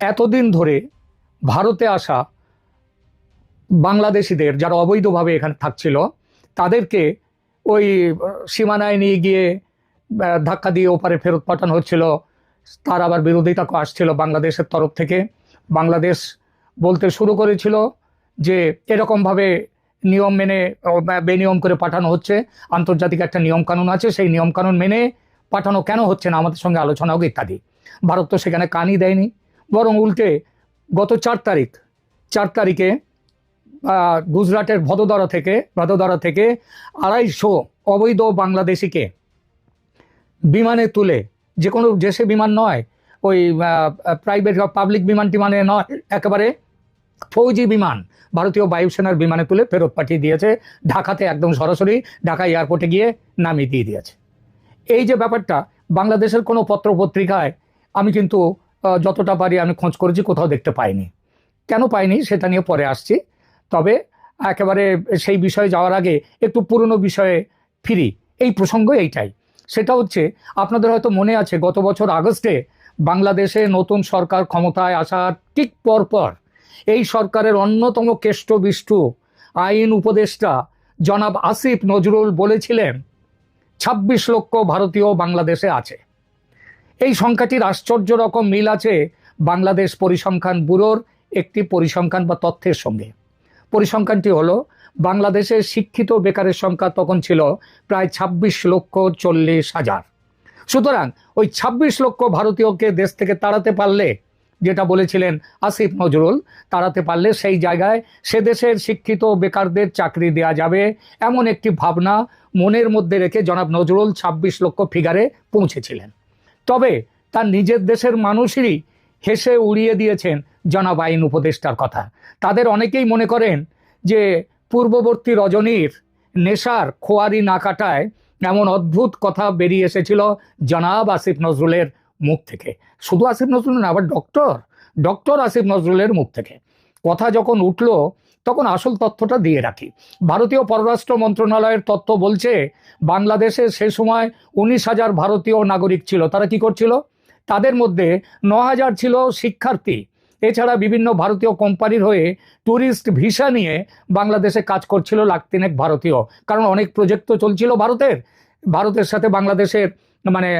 এতদিন ধরে ভারতে আসা বাংলাদেশিদের যারা অবৈধভাবে এখানে থাকছিল, তাদেরকে ওই সীমানায় নিয়ে গিয়ে ধাক্কা দিয়ে ওপারে ফেরত পাঠানো হচ্ছিল। তার আবার বিরোধিতা আসছিল বাংলাদেশের তরফ থেকে। বাংলাদেশ বলতে শুরু করেছিল যে এরকমভাবে নিয়ম মেনে বেনিয়ম করে পাঠানো হচ্ছে। আন্তর্জাতিক একটা নিয়ম কানুন আছে। সেই নিয়ম কানুন মেনে পাঠানো কেন হচ্ছে না আমাদের সঙ্গে আলোচনা হোক ইত্যাদি। ভারত তো সেখানে কানই দেয়নি। বরং উল্টে গত চার তারিখ, চার তারিখে গুজরাটের ভদোদরা থেকে ভদোদরা থেকে আড়াইশো অবৈধ বাংলাদেশিকে বিমানে তুলে, যে কোনো দেশে বিমান নয়, ওই প্রাইভেট বা পাবলিক বিমান টিমানে নয়, একেবারে ফৌজি বিমান, ভারতীয় বায়ুসেনার বিমানে তুলে ফেরত পাঠিয়ে দিয়েছে, ঢাকাতে একদম সরাসরি ঢাকা এয়ারপোর্টে গিয়ে নামিয়ে দিয়ে দিয়েছে। এই যে ব্যাপারটা, বাংলাদেশের কোনো পত্র পত্রিকায় আমি কিন্তু যতটা পারি আমি খোঁজ করেছি, কোথাও দেখতে পাইনি। কেন পাইনি সেটা নিয়ে পরে আসছি। তবে একেবারে সেই বিষয়ে যাওয়ার আগে একটু পুরনো বিষয়ে ফিরি। এই প্রসঙ্গ এইটাই। সেটা হচ্ছে, আপনাদের হয়তো মনে আছে, গত বছর আগস্টে বাংলাদেশে নতুন সরকার ক্ষমতায় আসার ঠিক পর পর এই সরকারের অন্যতম কেষ্টবিষ্টু আইন উপদেষ্টা জনাব আসিফ নজরুল বলেছিলেন, ছাব্বিশ লক্ষ ভারতীয় বাংলাদেশে আছে। এই সংখ্যাটির আশ্চর্য রকম মিল আছে বাংলাদেশ পরিসংখ্যান ব্যুরোর একটি পরিসংখ্যান বা তথ্যের সঙ্গে। পরিসংখ্যানটি হলো বাংলাদেশের শিক্ষিত বেকারের সংখ্যা তখন ছিল প্রায় ছাব্বিশ লক্ষ চল্লিশ হাজার। সুতরাং ওই ছাব্বিশ লক্ষ ভারতীয়কে দেশ থেকে তাড়াতে পারলে, যেটা বলেছিলেন আসিফ নজরুল, তাড়াতে পারলে সেই জায়গায় সে দেশের শিক্ষিত বেকারদের চাকরি দেয়া যাবে এমন একটি ভাবনা মনের মধ্যে রেখে জনাব নজরুল ছাব্বিশ লক্ষ ফিগারে পৌঁছেছিলেন। তবে তার নিজের দেশের মানুষই হেসে উড়িয়ে দিয়েছেন জনাব আইন উপদেষ্টার কথা। তাদের অনেকেই মনে করেন যে পূর্ববর্তী রজনীর নেশার খোয়ারি না কাটায় এমন অদ্ভুত কথা বেরিয়ে এসেছিল জনাব আসিফ নজরুলের মুখ থেকে। শুধু আসিফ নজরুল না, আবার ডক্টর ডক্টর আসিফ নজরুলের মুখ থেকে। কথা যখন উঠল তখন আসল তথ্যটা দিয়ে রাখি। ভারতীয় পররাষ্ট্র মন্ত্রণালয়ের তথ্য বলছে, বাংলাদেশে সে সময় উনিশ হাজার ভারতীয় নাগরিক ছিল। তারা কি করছিল? তাদের মধ্যে ন হাজার ছিল শিক্ষার্থী। এছাড়া বিভিন্ন ভারতীয় কোম্পানির হয়ে ট্যুরিস্ট ভিসা নিয়ে বাংলাদেশে কাজ করছিল লাখ তিনেক ভারতীয়। কারণ অনেক প্রজেক্ট তো চলছিল ভারতের। ভারতের সাথে বাংলাদেশের মানে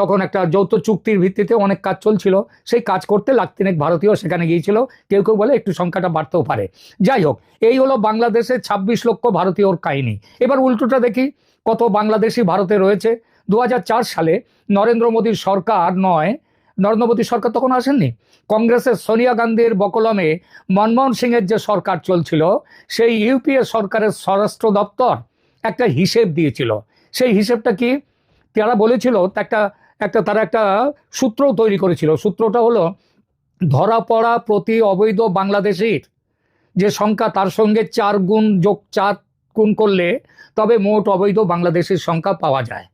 তখন একটা যৌথ চুক্তির ভিত্তিতে অনেক কাজ চলছিল। সেই কাজ করতে লাখ তিনেক ভারতীয় সেখানে গিয়েছিল। কেউ কেউ বলে একটু সংখ্যাটা বাড়তেও পারে। যাই হোক, এই হলো বাংলাদেশের ছাব্বিশ লক্ষ ভারতীয়র কাহিনী। এবার উল্টোটা দেখি, কত বাংলাদেশি ভারতে রয়েছে। দু হাজার চার সালে নরেন্দ্র মোদীর সরকার নয়, নরেন্দ্র মোদী সরকার তখন আসেননি? কংগ্রেসের সোনিয়া গান্ধীর বকলমে মনমোহন সিংয়ের যে সরকার চলছিল, সেই ইউপিএ সরকারের স্বরাষ্ট্র দপ্তর একটা হিসেব দিয়েছিল। সেই হিসেবটা কি? তারা বলেছিল একটা একটা, তারা একটা সূত্র তৈরি করেছিল। সূত্রটা হলো, ধরা পড়া প্রতি অবৈধ বাংলাদেশির যে সংখ্যা, তার সঙ্গে চার গুণ যোগ, চার গুণ করলে তবে মোট অবৈধ বাংলাদেশের সংখ্যা পাওয়া যায়।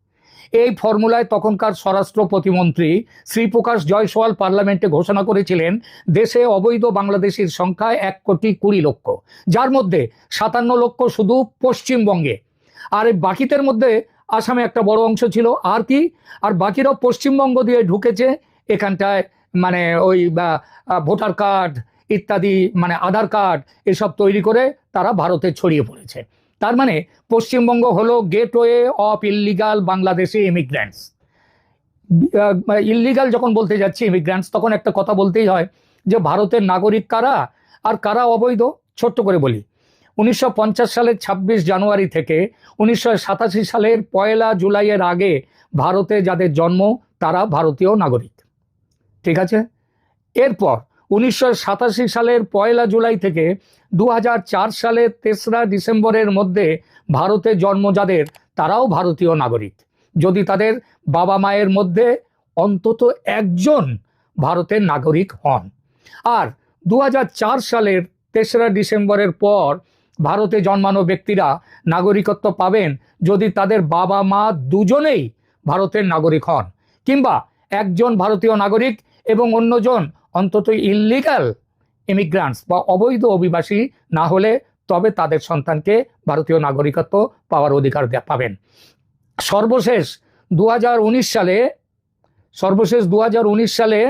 এই ফর্মুলায় তখনকার স্বরাষ্ট্র প্রতিমন্ত্রী শ্রীপ্রকাশ জয়সওয়াল পার্লামেন্টে ঘোষণা করেছিলেন, দেশে অবৈধ বাংলাদেশির সংখ্যা এক কোটি কুড়ি লক্ষ। যার মধ্যে সাতান্ন লক্ষ শুধু পশ্চিমবঙ্গে, আর বাকিদের মধ্যে আসামে একটা বড় অংশ ছিল, আর কি? আর বাকিরাও পশ্চিমবঙ্গ দিয়ে ঢুকেছে এখানটায় মানে ওই ভোটার কার্ড ইত্যাদি মানে আধার কার্ড এসব তৈরি করে তারা ভারতে ছড়িয়ে পড়েছে। তার মানে পশ্চিমবঙ্গ হলো gateway of illegal Bangladeshi immigrants illegal যখন বলতে যাচ্ছি ইমিগ্র্যান্টস তখন একটা কথা বলতেই হয় যে ভারতের নাগরিক কারা, আর কারা অবৈধ? ছোট্ট করে বলি উনিশশো পঞ্চাশ সালের ছাব্বিশ জানুয়ারি থেকে উনিশশো সাতাশি সালের পয়লা জুলাইয়ের আগে ভারতে যাদের জন্ম, তারা ভারতীয় নাগরিক। ঠিক আছে? এরপর উনিশশো সাতাশি সালের পয়লা জুলাই থেকে দু হাজার চার সালের তেসরা ডিসেম্বরের মধ্যে ভারতে জন্ম যাদের, তারাও ভারতীয় নাগরিক। যদি তাদের বাবা মায়ের মধ্যে অন্তত একজন ভারতের নাগরিক হন। আর দু হাজার চার সালের তেসরা ডিসেম্বরের পর ভারতে জন্মানো ব্যক্তিরা নাগরিকত্ব পাবেন যদি তাদের বাবা মা দুজনেই ভারতের নাগরিক হন। কিংবা একজন ভারতীয় নাগরিক এবং অন্যজন অন্তত ইল্লিগাল ইমিগ্রান্টস বা অবৈধ অভিবাসী না হলে তবে তাদের সন্তানকে ভারতীয় নাগরিকত্ব পাওয়ার অধিকার পাবেন। সর্বশেষ দু হাজার উনিশ সালে, সর্বশেষ দু হাজার উনিশ সালে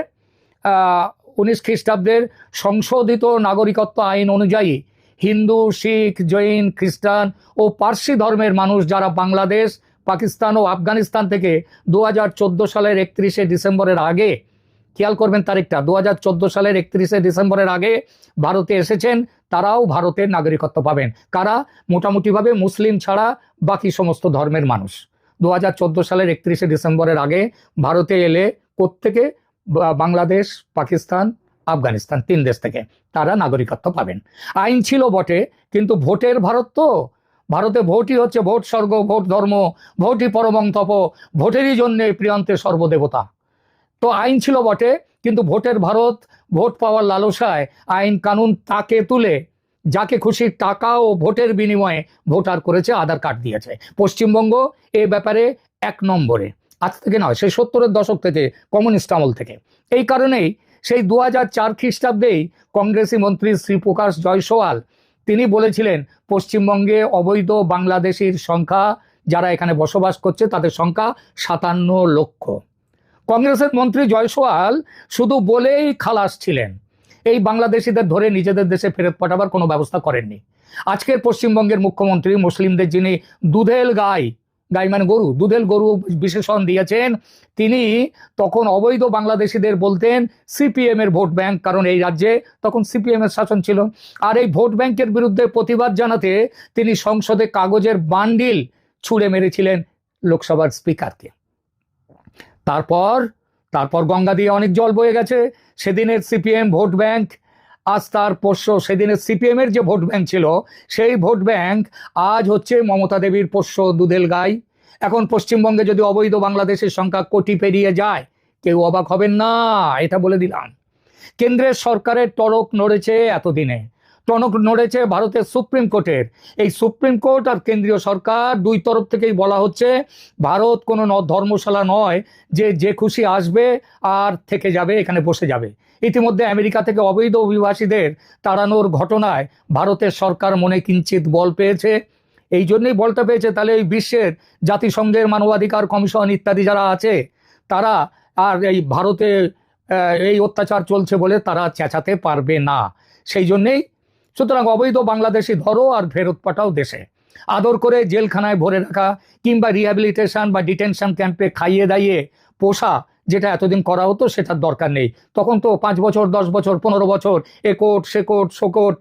উনিশ খ্রিস্টাব্দের সংশোধিত নাগরিকত্ব আইন অনুযায়ী হিন্দু, শিখ, জৈন, খ্রিস্টান ও পার্সি ধর্মের মানুষ যারা বাংলাদেশ, পাকিস্তান ও আফগানিস্তান থেকে দু হাজার চোদ্দ সালের একত্রিশে ডিসেম্বরের আগে, খেয়াল করবেন তারিখটা দু হাজার চোদ্দ সালের একত্রিশে ডিসেম্বরের আগে ভারতে এসেছেন, তারাও ভারতের নাগরিকত্ব পাবেন। কারা? মোটামুটিভাবে মুসলিম ছাড়া বাকি সমস্ত ধর্মের মানুষ। দু হাজার চোদ্দ সালের একত্রিশে ডিসেম্বরের আগে ভারতে এলে বা- বাংলাদেশ, পাকিস্তান আফগানিস্তান, তিন দেশ থেকে। তারা নাগরিকত্ব পাবেন। আইন ছিল বটে, কিন্তু ভোটের ভারত তো। ভারতে ভোটই হচ্ছে ভোট স্বর্গ, ভোট ধর্ম, ভোটই পরমং তপ, ভোটেরই জন্যে প্রিয়ন্তে সর্বদেবতা। তো আইন ছিল বটে, কিন্তু ভোটের ভারত, ভোট পাওয়ার লালসায় আইন কানুন তাকে তুলে, যাকে খুশি টাকা ও ভোটের বিনিময়ে ভোটার করেছে, আধার কার্ড দিয়েছে। পশ্চিমবঙ্গ এ ব্যাপারে এক নম্বরে। আজ থেকে নয়, সেই সত্তরের দশক থেকে, কমিউনিস্ট আমল থেকে। এই কারণেই সেই দু হাজার চার খ্রিস্টাব্দেই কংগ্রেসি মন্ত্রী শ্রীপ্রকাশ জয়সওয়াল, তিনি বলেছিলেন, পশ্চিমবঙ্গে অবৈধ বাংলাদেশির সংখ্যা, যারা এখানে বসবাস করছে তাদের সংখ্যা সাতান্ন লক্ষ। কংগ্রেসের মন্ত্রী জয়সওয়াল শুধু বলেই খালাস ছিলেন। এই বাংলাদেশিদের ধরে নিজেদের দেশে ফেরত পাঠাবার কোনো ব্যবস্থা করেননি। আজকের পশ্চিমবঙ্গের মুখ্যমন্ত্রী, মুসলিমদের যিনি দুধেল গাই গাই মানে গরু দুধেল গরু বিশেষণ দিয়েছেন। তিনি তখন অবৈধ বাংলাদেশিদের বলতেন সিপিএম এর ভোট ব্যাংক, কারণ এই রাজ্যে তখন সিপিএম এর শাসন ছিল। আর এই ভোট ব্যাংকের বিরুদ্ধে প্রতিবাদ জানাতে তিনি সংসদে কাগজের বান্ডিল ছুঁড়ে মেরেছিলেন লোকসভার স্পিকারকে। তারপর তারপর গঙ্গা দিয়ে অনেক জল বয়ে গেছে। সেদিনের সিপিএম ভোট ব্যাংক আজ তার পোষ্য সেদিনের সিপিএম এর যে ভোট ব্যাংক ছিল, সেই ভোট ব্যাংক আজ হচ্ছে মমতা দেবীর পোষ্য দুধেল গাই। এখন পশ্চিমবঙ্গে যদি অবৈধ বাংলাদেশের সংখ্যা কোটি পেরিয়ে যায়, কেউ অবাক হবেন না, এটা বলে দিলাম। কেন্দ্রের সরকারের টনক নড়েছে এতদিনে। টনক নড়েছে ভারতের সুপ্রিম কোর্টের। এই সুপ্রিম কোর্ট আর কেন্দ্রীয় সরকার দুই তরফ থেকেই বলা হচ্ছে, ভারত কোনো ধর্মশালা নয় যে যে খুশি আসবে আর থেকে যাবে, এখানে বসে যাবে। ইতিমধ্যে আমেরিকা থেকে অবৈধ অভিবাসীদের তাড়ানোর ঘটনায় ভারতের সরকার মনে কিঞ্চিত বল পেয়েছে। এই জন্যই বলটা পেয়েছে, তাহলে এই বিশ্বের জাতিসংঘের মানবাধিকার কমিশন ইত্যাদি যারা আছে, তারা আর এই ভারতে এই অত্যাচার চলছে বলে তারা চেঁচাতে পারবে না। সেই জন্যেই সুতরাং অবৈধ বাংলাদেশি ধরো আর ফেরত পাঠাও দেশে। আদর করে জেলখানায় ভরে রাখা কিংবা রিহ্যাবিলিটেশন বা ডিটেনশন ক্যাম্পে খাইয়ে দাইয়ে পোষা যেটা এতদিন করা হতো সেটার দরকার নেই। তখন তো পাঁচ বছর, দশ বছর, পনেরো বছর, এ কোর্ট, সে কোর্ট, সো কোর্ট,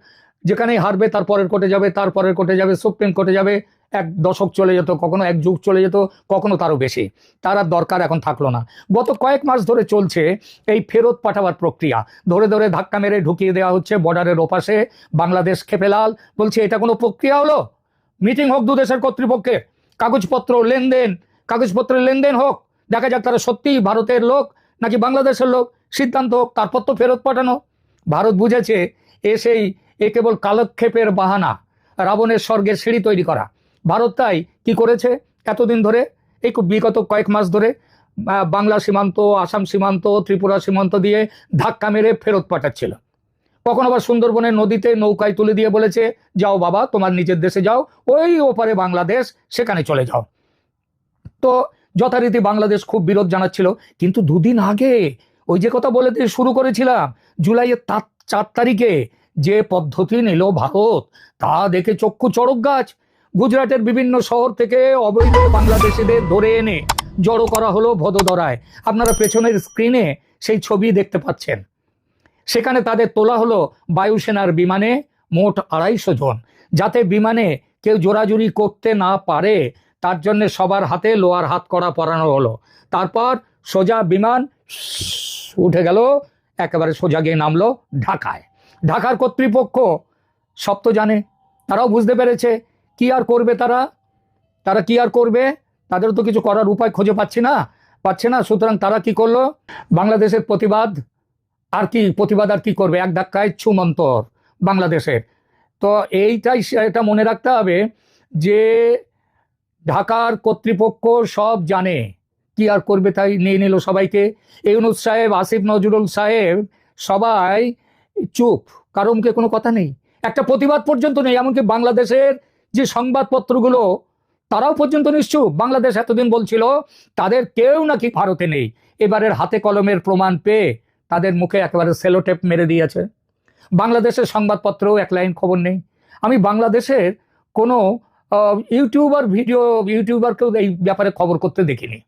যেখানেই হারবে তার পরের কোর্টে যাবে, তার পরের কোর্টে যাবে, সুপ্রিম কোর্টে যাবে, এক দশক চলে যেত, কখনো এক যুগ চলে যেত, কখনো তারও বেশি। তার আর দরকার এখন থাকল না। গত কয়েক মাস ধরে চলছে এই ফেরত পাঠাবার প্রক্রিয়া। ধরে ধরে ধাক্কা মেরে ঢুকিয়ে দেওয়া হচ্ছে বর্ডারের ওপাশে, বাংলাদেশ খেপেলাল বলছে, এটা কোনো প্রক্রিয়া হলো? মিটিং হোক দু দেশের কর্তৃপক্ষে কাগজপত্র, লেনদেন, কাগজপত্রের লেনদেন হোক দেখা যাক তারা সত্যিই ভারতের লোক নাকি বাংলাদেশের লোক। সিদ্ধান্ত হোক, তারপর তো ফেরত পাঠানো। ভারত বুঝেছে এ সেই এ কেবল কালক্ষেপের বাহানা, রাবণের স্বর্গের সিঁড়ি তৈরি করা। ভারত তাই কি করেছে এতদিন ধরে? এই বিগত কয়েক মাস ধরে বাংলা সীমান্ত, আসাম সীমান্ত, ত্রিপুরা সীমান্ত দিয়ে ধাক্কা মেরে ফেরত পাঠাচ্ছিল। কখন আবার সুন্দরবনের নদীতে নৌকায় তুলে দিয়ে বলেছে, যাও বাবা, তোমার নিজের দেশে যাও, ওই ওপারে বাংলাদেশ, সেখানে চলে যাও। তো যথারীতি বাংলাদেশ খুব বিরোধ জানাচ্ছিল। কিন্তু দুদিন আগে ওই যে কথা বলে শুরু করেছিলাম, জুলাইয়ের তার চার তারিখে যে পদ্ধতি নিল ভারত, তা দেখে চক্ষু চড়ক গাছ। গুজরাটের বিভিন্ন শহর থেকে অবৈধ বাংলাদেশিদের ধরে এনে জড়ো করা হলো ভদোদরায়। আপনারা পেছনের স্ক্রিনে সেই ছবি দেখতে পাচ্ছেন। সেখানে তাদের তোলা হলো বায়ুসেনার বিমানে মোট আড়াইশো জন। যাতে বিমানে কেউ জোরাজুরি করতে না পারে তার জন্য সবার হাতে লোয়ার হাত করা পরানো হলো। তারপর সোজা বিমান উঠে গেল, একেবারে সোজা গিয়ে নামলো ঢাকায়। ঢাকার কর্তৃপক্ষ সব তো জানে, তারাও বুঝতে পেরেছে, কি আর করবে তারা? তারা কি আর করবে? তাদের তো কিছু করার উপায় খুঁজে পাচ্ছে না পাচ্ছে না। সুতরাং তারা কি করল? বাংলাদেশের প্রতিবাদ আর কি, প্রতিবাদ আর কি করবে? এক ধাক্কায় ছুমন্তর বাংলাদেশের। তো এইটাই এটা মনে রাখতে হবে যে ঢাকার কর্তৃপক্ষ সব জানে। কি আর করবে তাই নিয়ে নিল সবাইকে। ইউনুস সাহেব, আসিফ নজরুল সাহেব, সবাই চুপ। কারও মুখে কোনো কথা নেই। একটা প্রতিবাদ পর্যন্ত নেই, এমনকি বাংলাদেশের যে সংবাদপত্রগুলো, তারাও পর্যন্ত নিশ্চুপ। বাংলাদেশ এতদিন বলছিল, তাদের কেউ নাকি ভারতে নেই। এবারের হাতে কলমের প্রমাণ পেয়ে তাদের মুখে একেবারে সেলোটেপ মেরে দিয়েছে। বাংলাদেশের সংবাদপত্রেও এক লাইন খবর নেই। আমি বাংলাদেশের কোনো ইউটিউবার ভিডিও, ইউটিউবারকেও এই ব্যাপারে খবর করতে দেখিনি।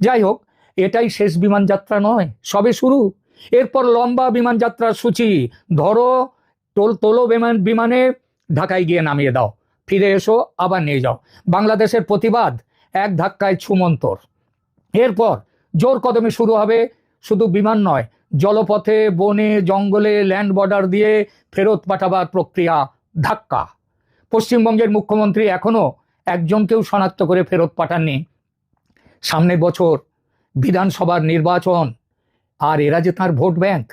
যাই হোক, এটাই শেষ বিমান যাত্রা নয়, সবে শুরু। এরপর লম্বা বিমান যাত্রার সূচি, ধরো তোল তোলো বিমান, বিমানে ঢাকায় গিয়ে নামিয়ে দাও। ফিরে এসো, আবার নিয়ে যাও। বাংলাদেশের প্রতিবাদ, এক ধাক্কায় ছুমন্তর। এরপর জোর কদমে শুরু হবে, শুধু বিমান নয়, জলপথে, বনে, জঙ্গলে ল্যান্ড বর্ডার দিয়ে ফেরত পাঠাবার প্রক্রিয়া, ধাক্কা। পশ্চিমবঙ্গের মুখ্যমন্ত্রী এখনও একজনকেও শনাক্ত করে ফেরত পাঠাননি। সামনের বছর বিধানসভার নির্বাচন, আর এরা যে তাঁর ভোট ব্যাংক,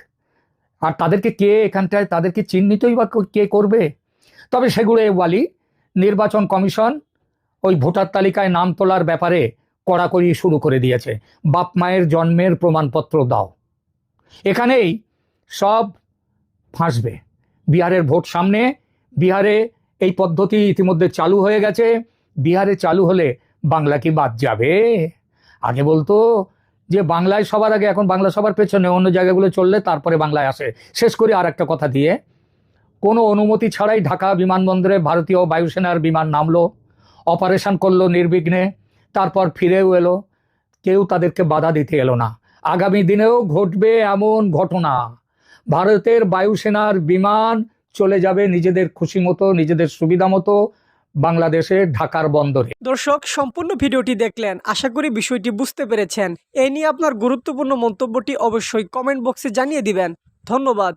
আর তাদেরকে কে এখানটায়, তাদেরকে চিহ্নিতই বা কে করবে? তবে সেগুলো ওয়ালি, নির্বাচন কমিশন ওই ভোটার তালিকায় নাম তোলার ব্যাপারে কড়াকড়ি শুরু করে দিয়েছে। বাপ মায়ের জন্মের প্রমাণপত্র দাও। এখানেই সব ফাঁসবে। বিহারের ভোট সামনে, বিহারে এই পদ্ধতি ইতিমধ্যে চালু হয়ে গেছে। বিহারে চালু হলে বাংলা কি বাদ যাবে? আগে বলতো যে বাংলায় সবার আগে এখন বাংলা সবার পেছনে, অন্য জায়গাগুলো চললে তারপরে বাংলায় আসে। শেষ করি আর একটা কথা দিয়ে। কোনো অনুমতি ছাড়াই ঢাকা বিমানবন্দরে ভারতীয় বায়ুসেনার বিমান নামলো, অপারেশন করল নির্বিঘ্নে, তারপর ফিরেও এলো। কেউ তাদেরকে বাধা দিতে এলো না। আগামী দিনেও ঘটবে এমন ঘটনা। ভারতের বায়ুসেনার বিমান চলে যাবে নিজেদের খুশি মতো, নিজেদের সুবিধা মতো বাংলাদেশে ঢাকার বন্দরে। দর্শক, সম্পূর্ণ ভিডিওটি দেখলেন। আশা করি বিষয়টি বুঝতে পেরেছেন। এ নিয়ে আপনার গুরুত্বপূর্ণ মন্তব্যটি অবশ্যই কমেন্ট বক্সে জানিয়ে দিবেন। ধন্যবাদ।